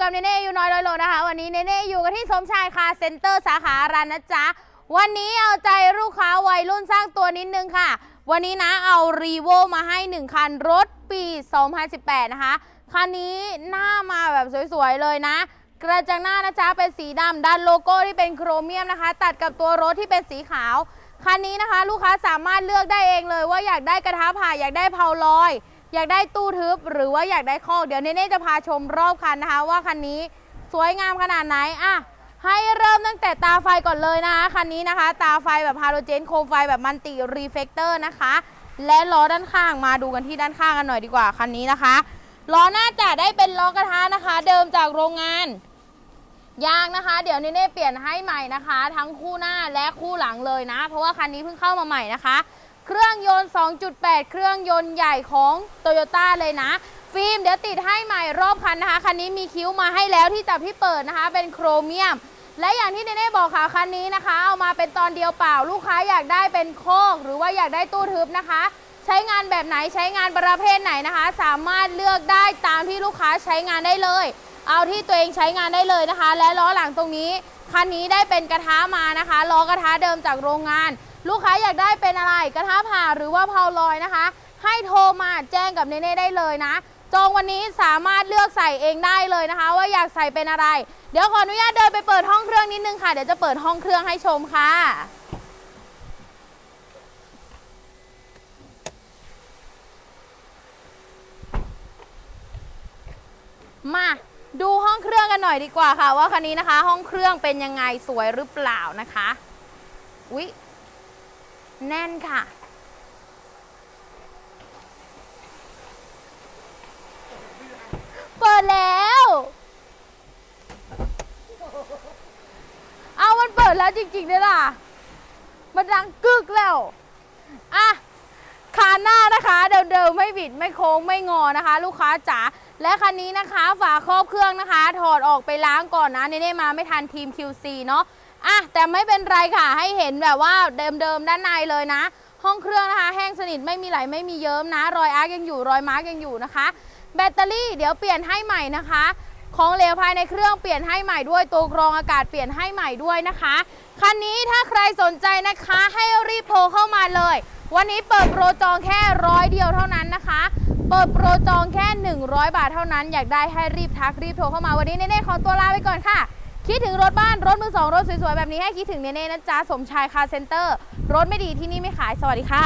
กับเนเน่อยู่น้อยร้อยโลนะคะ วันนี้เนเน่อยู่กันที่สมชายคาร์เซ็นเตอร์สาขารันนะจ๊ะ วันนี้เอาใจลูกค้าวัยรุ่นสร้างตัวนิดนึงค่ะ วันนี้นะเอารีโวมาให้ 1 คันรถปี 2018 นะคะ คันนี้หน้ามาแบบสวยๆเลยนะ กระจังหน้านะจ๊ะเป็นสีดำด้านโลโก้ที่เป็นโครเมียมนะคะ ตัดกับตัวรถที่เป็นสีขาว คันนี้นะคะ ลูกค้าสามารถเลือกได้เองเลยว่าอยากได้กระทะผ่าอยากได้เพาลอย อยากได้ตู้ทึบหรือว่าอยากได้คอกเดี๋ยวเนเน่จะพาชมรอบคันนะคะ ว่าคันนี้สวยงามขนาดไหนอะให้เริ่มตั้งแต่ตาไฟก่อนเลยนะคะคันนี้นะคะ ตาไฟแบบฮาโลเจนโคมไฟแบบมันติรีเฟกเตอร์นะคะ และล้อด้านข้างมาดูกันที่ด้านข้างกันหน่อยดีกว่าคันนี้นะคะล้อหน้าจะได้เป็นล้อกระทะนะคะ เดิมจากโรงงานยางนะคะ เดี๋ยวเนเน่เปลี่ยนให้ใหม่นะคะ ทั้งคู่หน้าและคู่หลังเลยนะ เพราะว่าคันนี้เพิ่งเข้ามาใหม่นะคะ เครื่องยนต์ 2.8 เครื่องยนต์ใหญ่ของโตโยต้าเลยนะ ฟิล์มเดี๋ยวติดให้ใหม่รอบคันนะคะ คันนี้มีคิ้วมาให้แล้วที่จับที่เปิดนะคะ เป็นโครเมียม และอย่างที่เนเน่บอกค่ะคันนี้นะคะ เอามาเป็นตอนเดียวเปล่า ลูกค้าอยากได้เป็นโคอกหรือว่าอยากได้ตู้ทึบนะคะ ใช้งานแบบไหนใช้งานประเภทไหนนะคะ สามารถเลือกได้ตามที่ลูกค้าใช้งานได้เลย เอาที่ตัวเองใช้งานได้เลยนะคะ และล้อหลังตรงนี้คันนี้ได้เป็นกระทะมานะคะล้อกระทะเดิมจากโรงงาน ลูกค้าอยากได้เป็นอะไรกระทะผ่าหรือว่าเพาลอยนะคะ ให้โทรมาแจ้งกับเนเน่ได้เลยนะ จองวันนี้สามารถเลือกใส่เองได้เลยนะคะ ว่าอยากใส่เป็นอะไร เดี๋ยวขออนุญาตเดินไปเปิดห้องเครื่องนิดนึงค่ะ เดี๋ยวจะเปิดห้องเครื่องให้ชมค่ะมาดูห้องเครื่องกันหน่อยดีกว่าค่ะ ว่าคันนี้นะคะ ห้องเครื่องเป็นยังไงสวยหรือเปล่านะคะอุ๊ย แน่นค่ะ เปิดแล้ว เอามันเปิดแล้วจริงๆด้วยล่ะ มันดังกึกแล้วอะคานหน้านะคะเดิมๆไม่บิดไม่โค้งไม่งอนะคะ ลูกค้าจ๋าและคันนี้นะคะฝาครอบเครื่องนะคะ ถอดออกไปล้างก่อนนะเน่ๆมาไม่ทันทีม QC เนาะ อะแต่ไม่เป็นไรค่ะให้เห็นแบบว่าเดิมๆด้านในเลยนะ ห้องเครื่องนะคะ แห้งสนิทไม่มีไหลไม่มีเยิ้มนะ รอยอาร์กยังอยู่รอยมาร์กยังอยู่นะคะ แบตเตอรี่เดี๋ยวเปลี่ยนให้ใหม่นะคะของเหลวภายในเครื่องเปลี่ยนให้ใหม่ด้วยตัวกรองอากาศเปลี่ยนให้ใหม่ด้วยนะคะคันนี้ถ้าใครสนใจนะคะให้รีบโทรเข้ามาเลย วันนี้เปิดโปรจองแค่ร้อยเดียวเท่านั้นนะคะ เปิดโปรจองแค่ 100 บาทเท่านั้น อยากได้ให้รีบทักรีบโทรเข้ามาวันนี้เน่ๆขอตัวลาไปก่อนค่ะ คิดถึงรถบ้าน รถมือสอง รถสวยๆ แบบนี้ให้คิดถึงเนเน่นะจ๊ะ สมชายคาร์เซ็นเตอร์ รถไม่ดีที่นี่ไม่ขาย สวัสดีค่ะ